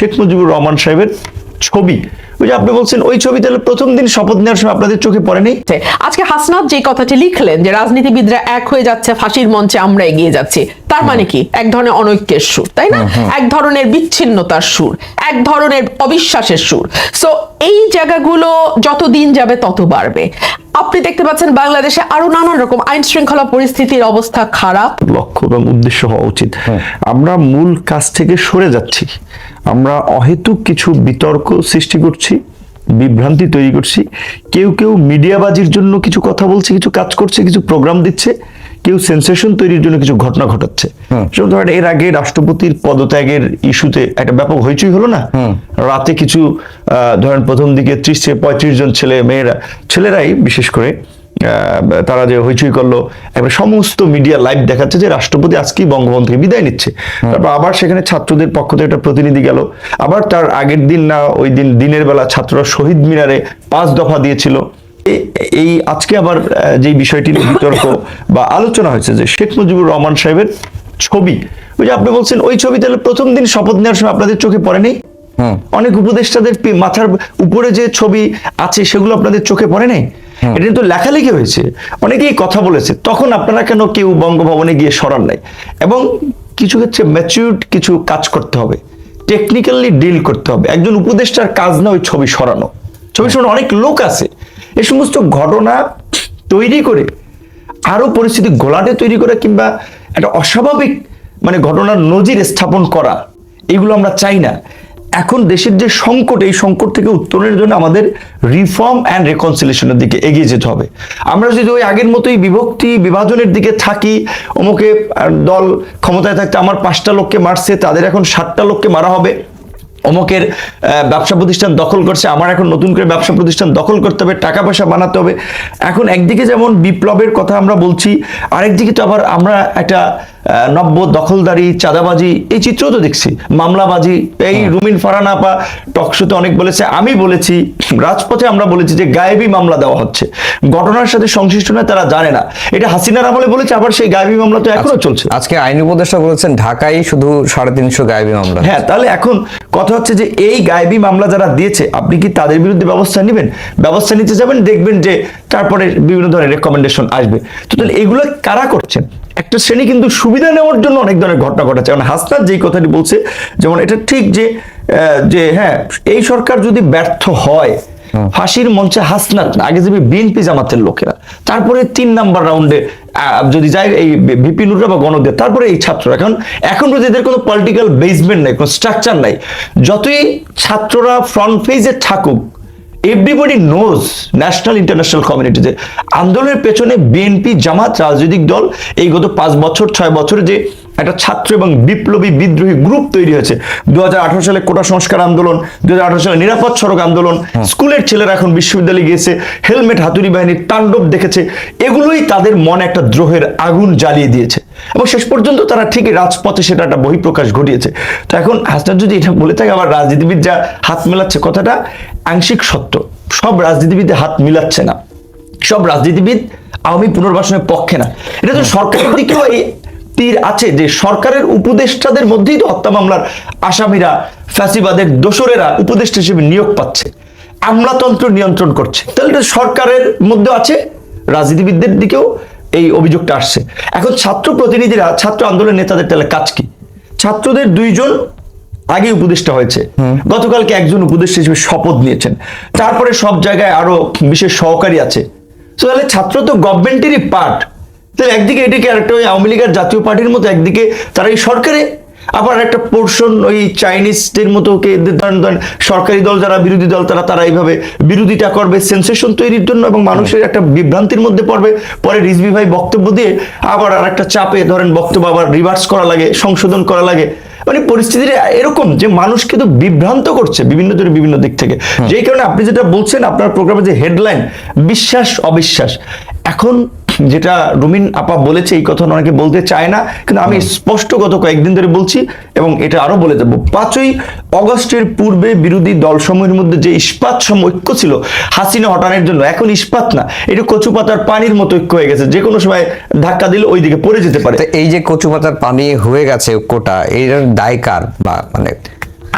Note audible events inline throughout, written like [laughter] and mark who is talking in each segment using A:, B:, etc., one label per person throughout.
A: শেখ মুজিবুর রহমান সাহেবের ছবি। ওই যে আপনি বলছেন ওই ছবি তাহলে প্রথম দিন শপথ নেওয়ার সময় আপনাদের চোখে পড়েনি।
B: আজকে হাসনাত যে কথাটি লিখলেন যে রাজনীতিবিদরা এক হয়ে যাচ্ছে ফাঁসির মঞ্চে আমরা এগিয়ে যাচ্ছি তার মানে কি? এক ধরনের অনৈক্যের সুর তাই না? এক ধরনের বিচ্ছিন্নতার সুর এক ধরনের অবিশ্বাসের সুর। সো এই জায়গাগুলো যত দিন যাবে তত বাড়বে। আপনি দেখতে পাচ্ছেন বাংলাদেশে আরও নানান রকম আইন শৃঙ্খলা পরিস্থিতির অবস্থা খারাপ।
A: লক্ষ্য এবং উদ্দেশ্য হওয়া উচিত। আমরা মূল কাজ থেকে সরে যাচ্ছি। আমরা অহেতুক কিছু বিতর্ক সৃষ্টি করছি বিভ্রান্তি তৈরি করছি। কেউ কেউ মিডিয়াবাজির জন্য কিছু কথা বলছে কিছু কাজ করছে কিছু প্রোগ্রাম দিচ্ছে। কেউ সেন্সেশন তৈরির জন্য কিছু ঘটনা ঘটাচ্ছে। ধরেন এর আগে রাষ্ট্রপতির পদত্যাগের ইস্যুতে একটা ব্যাপক হইচই হলো না? রাতে কিছু ধরেন প্রথম দিকে ত্রিশ থেকে পঁয়ত্রিশ জন ছেলে মেয়েরা ছেলেরাই বিশেষ করে আহ, তারা যে হইচই করল এবার সমস্ত মিডিয়া লাইভ দেখাচ্ছে যে রাষ্ট্রপতি আজকেই বঙ্গবন্ধু থেকে বিদায় নিচ্ছে। তারপর আবার সেখানে ছাত্রদের পক্ষ থেকে একটা প্রতিনিধি গেল। আবার তার আগের দিন না ওই দিন দিনের বেলা ছাত্ররা শহীদ মিনারে পাঁচ দফা দিয়েছিল। এই আজকে আবার যেই বিষয়টি বিতর্ক [laughs] বা আলোচনা হয়েছে যে শেখ মুজিবুর রহমান সাহেবের ছবি ওই যে আপনি বলছেন ওই ছবি তাহলে প্রথম দিন শপথ নেওয়ার সময় আপনাদের চোখে পড়েনি? অনেক উপদেষ্টাদের মাথার উপরে যে ছবি আছে সেগুলো আপনাদের চোখে পড়ে নাই এটা কিন্তু লেখালেখি হয়েছে। অনেকেই কথা বলেছে তখন আপনারা কেন কেউ বঙ্গভবনে গিয়ে সরান নাই? এবং কিছু ক্ষেত্রে ম্যাচিউরড কিছু কাজ করতে হবে টেকনিক্যালি ডিল করতে হবে। একজন উপদেষ্টার কাজ না ওই ছবি সরানো। ছবি সরানো অনেক লোক আছে। এই সমস্ত ঘটনা তৈরি করে আরও পরিস্থিতি গোলাটে তৈরি করা কিংবা একটা অস্বাভাবিক মানে ঘটনার নজির স্থাপন করা, এগুলো আমরা চাই না। এখন দেশের যে সংকট, এই সংকট থেকে উত্তরণের জন্য আমাদের রিফর্ম অ্যান্ড রেকনসিলেশনের দিকে এগিয়ে যেতে হবে। আমরা যদি ওই আগের মতোই বিভক্তি, বিভাজনের দিকে থাকি, অমুকে দল ক্ষমতায় থাকতে আমার পাঁচটা লোককে মারছে, তাদের এখন সাতটা লোককে মারা হবে অমুকের ব্যবসা প্রতিষ্ঠান দখল করছে, আমার এখন নতুন করে ব্যবসা প্রতিষ্ঠান দখল করতে হবে, টাকা পয়সা বানাতে হবে। এখন একদিকে যেমন বিপ্লবের কথা আমরা বলছি, আরেকদিকে তো আবার আমরা একটা নব্য দখলদারি চাঁদাবাজি এই চিত্র তো দেখছি। মামলাবাজি এই রুমিন ফারানা আপা টকশোতে অনেক বলেছে আমি বলেছি রাজপথে আমরা বলেছি যে গায়েবী মামলা দেওয়া হচ্ছে। ঘটনার সাথে সংশ্লিষ্ট নয় তারা জানে না। এটা হাসিনার আমলে বলেছে আবার সেই গায়েবী মামলা তো এখনও চলছে।
C: আজকে আইন উপদেষ্টা বলেছেন ঢাকায় শুধু সাড়ে তিনশো গায়েবী মামলা।
A: হ্যাঁ তাহলে এখন কথা হচ্ছে যে এই গায়েবী মামলা যারা দিয়েছে আপনি কি তাদের বিরুদ্ধে ব্যবস্থা নেবেন? ব্যবস্থা নিতে যাবেন দেখবেন যে তারপরে বিভিন্ন ধরনের রেকমেন্ডেশন আসবে। তো তাহলে এগুলো কারা করছেন? একটা শ্রেণি কিন্তু সুবিধা নেওয়ার জন্য অনেক ধরনের ঘটনা ঘটাচ্ছে কারণ হাসনাত যেই কথাটি বলছে যেমন এটা ঠিক যে যে হ্যাঁ এই সরকার যদি ব্যর্থ হয় ফাঁসির মঞ্চে হাসনাত না আগে যাবে বিএনপি জামাতের লোকেরা তারপরে তিন নাম্বার রাউন্ডে যদি যায় এই বিপিনুররা বা গণদের তারপরে এই ছাত্ররা। এখন এখন যদি এদের কোনো পলিটিক্যাল বেসমেন্ট নাই কোনো স্ট্রাকচার নাই। যতই ছাত্ররা ফ্রন্ট পেজে থাকুক everybody knows national international community যে আন্দোলনের পেছনে বিএনপি জামাত রাজনৈতিক দল এই গত পাঁচ বছর ছয় বছরে যে একটা ছাত্র এবং বিপ্লবী বিদ্রোহী গ্রুপ তৈরি হয়েছে। দুহাজার আঠারো সালে কোটা সংস্কার আন্দোলন দুহাজার আঠারো সালে নিরাপদ সড়ক আন্দোলন স্কুলের ছেলেরা এখন বিশ্ববিদ্যালয়ে গিয়েছে হেলমেট হাতুড়ি বাহিনীর তাণ্ডব দেখেছে। এগুলোই তাদের মনে একটা দ্রোহের আগুন জ্বালিয়ে দিয়েছে। এবং শেষ পর্যন্ত তারা ঠিকই রাজপথে সেটা একটা বহিঃপ্রকাশ ঘটিয়েছে। তো এখন হাসনাত যদি এটা বলে থাকে আবার রাজনীতিবিদ যা হাত মেলাচ্ছে কথাটা আংশিক সত্য। সব রাজনীতিবিদে হাত মিলাচ্ছে না। সব রাজনীতিবিদ আওয়ামী পুনর্বাসনের পক্ষে না। এটা তো সরকারের দিকেও এই তীর আছে যে সরকারের উপদেষ্টাদের মধ্যেই তো হত্যা মামলার আসামিরা, ফ্যাসিবাদের দোসরেরা উপদেষ্টা হিসেবে নিয়োগ পাচ্ছে। আমলাতন্ত্র নিয়ন্ত্রণ করছে। তাহলে এটা সরকারের মধ্যে আছে, রাজনীতিবিদদের দিকেও এই অভিযোগটা আসছে। এখন ছাত্র প্রতিনিধিরা, ছাত্র আন্দোলন নেতাদের তাহলে কাজ কি? ছাত্রদের দুইজন আগে উপদেষ্টা হয়েছে। গতকালকে একজন উপদেষ্টা হিসেবে শপথ নিয়েছেন। তারপরে সব জায়গায় আরও বিশেষ সহকারী আছে। তো তাহলে ছাত্র তো গভর্নমেন্টেরই পার্ট তাহলে একদিকে এটাকে আরেকটা ওই আওয়ামী লীগের জাতীয় পার্টির মতো একদিকে তারা এই সরকারে। আবার একটা পোর্শন ওই চাইনিজদের মতো কে ধরেন ধরেন সরকারি দল যারা বিরোধী দল তারা তারা এইভাবে বিরোধিতা করবে সেন্সেশন তৈরির জন্য এবং মানুষের একটা বিভ্রান্তির মধ্যে পড়বে। পরে রিজভি ভাই বক্তব্য দিয়ে আবার আর একটা চাপে ধরেন বক্তব্য আবার রিভার্স করা লাগে সংশোধন করা লাগে। মানে পরিস্থিতিটা এরকম যে মানুষকে তো বিভ্রান্ত করছে বিভিন্ন জনের বিভিন্ন দিক থেকে। যেই কারণে আপনি যেটা বলছেন আপনার প্রোগ্রামে যে হেডলাইন বিশ্বাস অবিশ্বাস। এখন যেটা রুমিন আপা বলেছে এই কথা অনেকে বলতে চায় না কিন্তু আমি স্পষ্ট গত কয়েকদিন ধরে বলছি এবং এটা আরও বলে দেবো। পাঁচই অগস্টের পূর্বে বিরোধী দল দলসমূহের মধ্যে যে ইস্পাত সম ঐক্য ছিল হাসিনা হটানোর জন্য এখন ইস্পাত না। এটা কচু পাতার পানির মতো ঐক্য হয়ে গেছে যে কোনো সময় ধাক্কা দিলে ওই দিকে পড়ে যেতে পারে।
C: এই যে কচু পাতার পানি হয়ে গেছে কোটা এর দায় কার বা মানে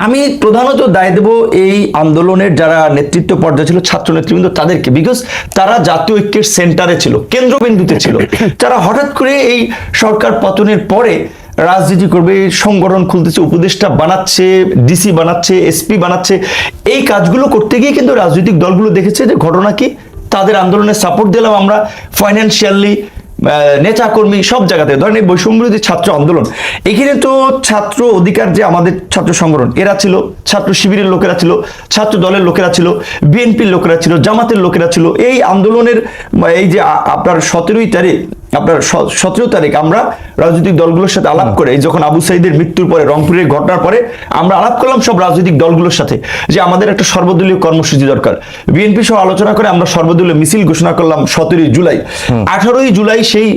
A: আমি প্রধানত দায় দেব এই আন্দোলনের যারা নেতৃত্ব পর্যায়ে ছিল, ছাত্র নেতৃবৃন্দ তাদেরকে বিকজ তারা জাতীয় ঐক্যের সেন্টারে ছিল, কেন্দ্রবিন্দুতে ছিল। তারা হঠাৎ করে এই সরকার পতনের পরে রাজনীতি করবে সংগঠন খুলতেছে, উপদেষ্টা বানাচ্ছে ডিসি বানাচ্ছে এসপি বানাচ্ছে, এই কাজগুলো করতে গিয়ে কিন্তু রাজনৈতিক দলগুলো দেখেছে যে ঘটনা কি? তাদের আন্দোলনে সাপোর্ট দিলাম আমরা ফাইন্যান্সিয়ালি নেতা কর্মী সব জায়গাতে, ধরেন এই বৈষম্য ছাত্র আন্দোলন, এখানে তো ছাত্র অধিকার যে আমাদের ছাত্র সংগঠন, এরা ছিল ছাত্র শিবিরের লোকেরা ছিল, ছাত্র দলের লোকেরা ছিল, বিএনপির লোকেরা ছিল, জামাতের লোকেরা ছিল, এই আন্দোলনের, এই যে আপনার সতেরোই তারিখ আপনার সতেরো তারিখ আমরা রাজনৈতিক দলগুলোর সাথে আলাপ করে যখন আবু সাইদের মৃত্যুর পরে রংপুরের ঘটনার পরে আমরা আলাপ করলাম সব রাজনৈতিক দলগুলোর সাথে যে আমাদের একটা সর্বদলীয় কর্মসূচি দরকার। বিএনপি সহ আলোচনা করে আমরা সর্বদলীয় মিছিল ঘোষণা করলাম সতেরোই জুলাই। আঠারোই জুলাই সেই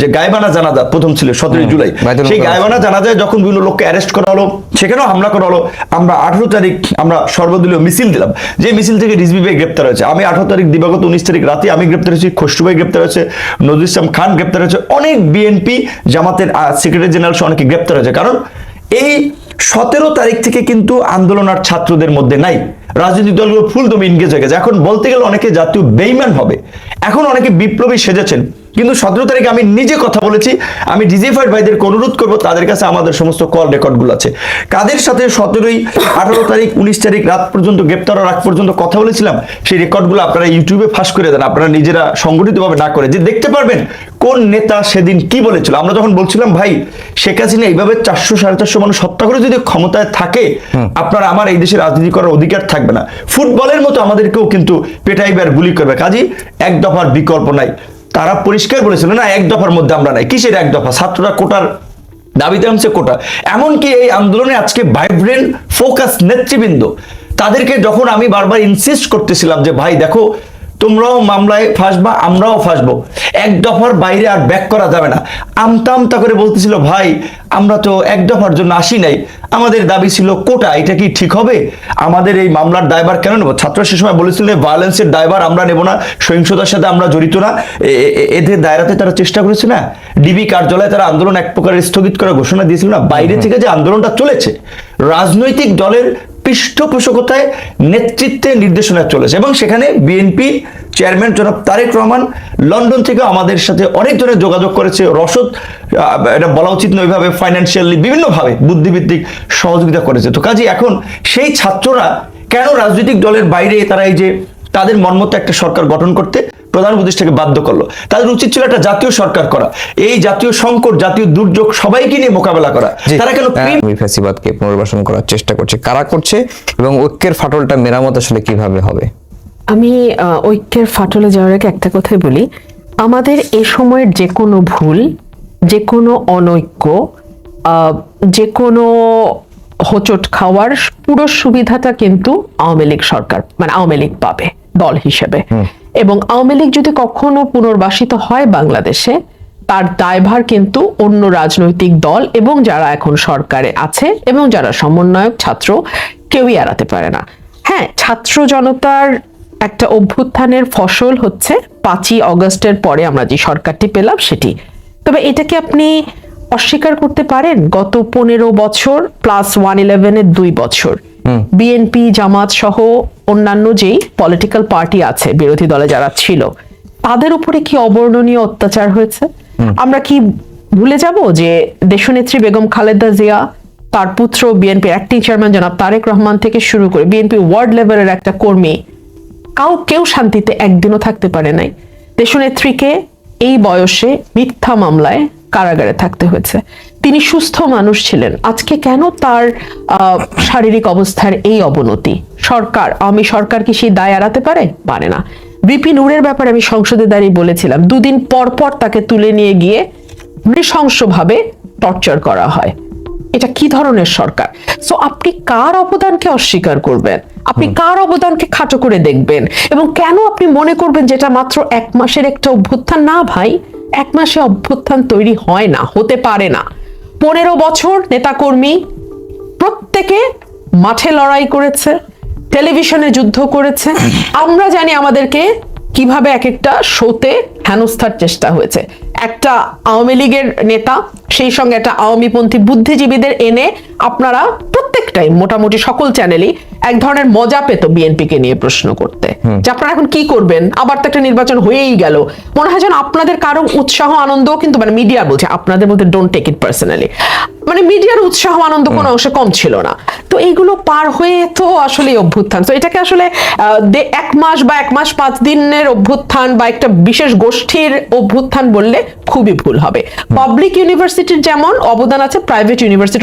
A: যে গায়বানা জানাজা প্রথম ছিল সতেরোই জুলাই। সেই গায়বানা জানাজায় যখন বিভিন্ন লোককে অ্যারেস্ট করা হলো সেখানেও হামলা করা হলো আমরা আঠারো তারিখ আমরা সর্বদলীয় মিছিল দিলাম। যে মিছিল থেকে রিজভি ভাই গ্রেপ্তার হয়েছে। আমি আঠারো তারিখ দিবাগত উনিশ তারিখ রাতে আমি গ্রেপ্তার হয়েছি খসরু ভাই গ্রেপ্তার হয়েছে নজরুল ইসলাম খান গ্রেপ্তার হয়েছে। অনেক বিএনপি জামাতের সেক্রেটারি জেনারেল সহ অনেকে গ্রেপ্তার হয়েছে। কারণ এই সতেরো তারিখ থেকে কিন্তু আন্দোলন আর ছাত্রদের মধ্যে নাই। রাজনৈতিক দলগুলো ফুল দমে ইনগেজ হয়ে গেছে। এখন বলতে গেলে অনেকে জাতীয় বেইমান হবে। এখন অনেকে বিপ্লবী সেজেছেন। কিন্তু সতেরো তারিখে আমি নিজে কথা বলেছি আমি ডিজিফাইড ভাইদেরকে অনুরোধ করব তাদের কাছে আমাদের সমস্ত কল রেকর্ডগুলো আছে। কাদের সাথে সতেরোই আঠারো তারিখ উনিশ তারিখ রাত পর্যন্ত গ্রেপ্তার আগ পর্যন্ত কথা বলেছিলাম সেই রেকর্ডগুলো আপনারা ইউটিউবে ফাঁস করে দেন আপনারা নিজেরা সংগঠিতভাবে না করে। যে দেখতে পারবেন কোন নেতা সেদিন কি বলেছিল। আমরা যখন বলছিলাম ভাই শেখ হাসিনা এইভাবে চারশো সাড়ে চারশো মানুষ হত্যা করে যদি ক্ষমতায় থাকে আপনার আমার এই দেশে রাজনীতি করার অধিকার থাকবে না। ফুটবলের মতো আমাদেরকেও কিন্তু পেটাইবে আর গুলি করবে। কাজী এক দফার বিকল্প নাই। তারা পরিষ্কার বলেছিল, না, এক দফার মধ্যে আমরা নাই। কিসের এক দফা? ছাত্ররা কোটার দাবিতে নামছে কোটা। এমনকি এই আন্দোলনে আজকে ভাইব্রেন্ট, ফোকাস নেতৃবৃন্দ, তাদেরকে যখন আমি বারবার ইনসিস্ট করতেছিলাম যে, ভাই, দেখো তোমরাও মামলায় ফাঁসবা আমরাও ফাঁসবো। এক দফার বাইরে আর ব্যাক করা যাবে না। আমতা আমতা করে বলতেছিল ভাই আমরা তো এক দফার জন্য আসি নাই। আমাদের দাবি ছিল কোটা এটা কি ঠিক হবে? আমাদের এই মামলার দায়ভার কেন নেব? ছাত্র সে সময় বলেছিল ভায়োলেন্সের দায়ভার আমরা নেব না সহিংসতার সাথে আমরা জড়িত না। এদের দায়রাতে তারা চেষ্টা করেছে না। ডিবি কার্যালয়ে তারা আন্দোলন এক প্রকার স্থগিত করার ঘোষণা দিয়েছিল না। বাইরে থেকে যে আন্দোলনটা চলেছে রাজনৈতিক দলের পৃষ্ঠপোষকতায় নেতৃত্বে নির্দেশনা চলেছে। এবং সেখানে বিএনপি চেয়ারম্যান জনাব তারেক রহমান লন্ডন থেকে আমাদের সাথে অনেক ধরনের যোগাযোগ করেছে। রসদ এটা বলা উচিত নয় ওইভাবে ফাইন্যান্সিয়ালি বিভিন্নভাবে বুদ্ধিভিত্তিক সহযোগিতা করেছে। তো কাজে এখন সেই ছাত্ররা কেন রাজনৈতিক দলের বাইরে তারা এই যে তাদের মর্মতে একটা সরকার গঠন করতে প্রধান উপদেষ্টাকে বাধ্য করল। তাদের উচিত ছিল একটা জাতীয় সরকার করা। এই জাতীয় সংকট জাতীয় দুর্যোগ সবাইকে নিয়ে মোকাবেলা করা। তারা কেন
C: আমি ফ্যাসিবাদকে পুনর্বাসন করার চেষ্টা করছে। কারা করছে এবং ঐক্যের ফাটলটা মেরামত আসলে কীভাবে হবে?
B: আমি ঐক্যের ফাটলে যাওয়ার আগে একটা কথাই বলি। আমাদের এ সময়ের যে কোনো ভুল যে কোনো অনৈক্য আহ, যে কোনো হোঁচট খাওয়ার পুরো সুবিধাটা কিন্তু আওয়ামী লীগ সরকার মানে আওয়ামী লীগ পাবে দল হিসেবে। এবং আওয়ামী লীগ যদি কখনো পুনর্বাসিত হয় বাংলাদেশে, তার দায়ভার কিন্তু অন্য রাজনৈতিক দল এবং যারা এখন সরকারে আছে এবং যারা সমন্বয়ক ছাত্র, কেউই এড়াতে পারে না। হ্যাঁ ছাত্র জনতার একটা অভ্যুত্থানের ফসল হচ্ছে পাঁচই অগস্টের পরে আমরা যে সরকারটি পেলাম সেটি। তবে এটাকে আপনি অস্বীকার করতে পারেন? গত পনেরো বছর প্লাস ওয়ান ইলেভেনের দুই বছর। বিএনপি জামাত সহ অন্যান্য যেই পলিটিক্যাল পার্টি আছে বিরোধী দলে যারা ছিল তাদের উপরে কি অবর্ণনীয় অত্যাচার হয়েছে? আমরা কি ভুলে যাব যে দেশনেত্রী বেগম খালেদা জিয়া তার পুত্র বিএনপি অ্যাক্টিং চেয়ারম্যান জনাব তারেক রহমান থেকে শুরু করে বিএনপি ওয়ার্ড লেভেলের একটা কর্মী কাউ কেউ শান্তিতে একদিনও থাকতে পারে নাই। দেশনেত্রীকে এই বয়সে মিথ্যা মামলায় কারাগারে থাকতে হয়েছে। তিনি সুস্থ মানুষ ছিলেন। আজকে কেন তার শারীরিক অবস্থার এই অবনতি? সরকার আমি সরকার কি সেই দায় এড়াতে পারে? পারে না। বিপি নূরের ব্যাপারে আমি সংসদে দাঁড়িয়ে বলেছিলাম দুদিন পর পর তাকে তুলে নিয়ে গিয়ে নৃশংসভাবে টর্চার করা হয়। এটা কি ধরনের সরকার? সো আপনি কার অবদানকে অস্বীকার করবেন? আপনি কার অবদানকে খাটো করে দেখবেন? এবং কেন আপনি মনে করবেন যেটা মাত্র এক মাসের একটা অভ্যুত্থান? না ভাই। এক মাসে অভ্যুত্থান তৈরি হয় না, হতে পারে না। পনেরো বছর নেতাকর্মী প্রত্যেকে মাঠে লড়াই করেছে, টেলিভিশনে যুদ্ধ করেছে। আমরা জানি আমাদেরকে কীভাবে এক একটা শোতে হেনস্থার চেষ্টা হয়েছে। একটা আওয়ামী লীগের নেতা সেই সঙ্গে একটা আওয়ামীপন্থী বুদ্ধিজীবীদের এনে আপনারা প্রত্যেকটাই মোটামুটি সকল চ্যানেলই এক ধরনের মজা পেত বিএনপিকে নিয়ে প্রশ্ন করতে। যে আপনারা এখন কি করবেন? আবার তো একটা নির্বাচন হয়েই গেল। মনে হয় যেন আপনাদের কারও উৎসাহ আনন্দ কিন্তু মানে মিডিয়া বলছে আপনাদের মধ্যে ডোন্ট টেক ইট পার্সোনালি মানে মিডিয়ার উৎসাহ আনন্দ কোনো অংশে কম ছিল না। তো এইগুলো পার হয়ে তো আসলে অভ্যুত্থান। তো এটাকে আসলে এক মাস বা এক মাস পাঁচ দিনের অভ্যুত্থান বা একটা বিশেষ গোষ্ঠীর অভ্যুত্থান বললে খুবই ভুল হবে। পাবলিক ইউনিভার্সিটির যেমন অবদান আছে প্রাইভেট ইউনিভার্সিটির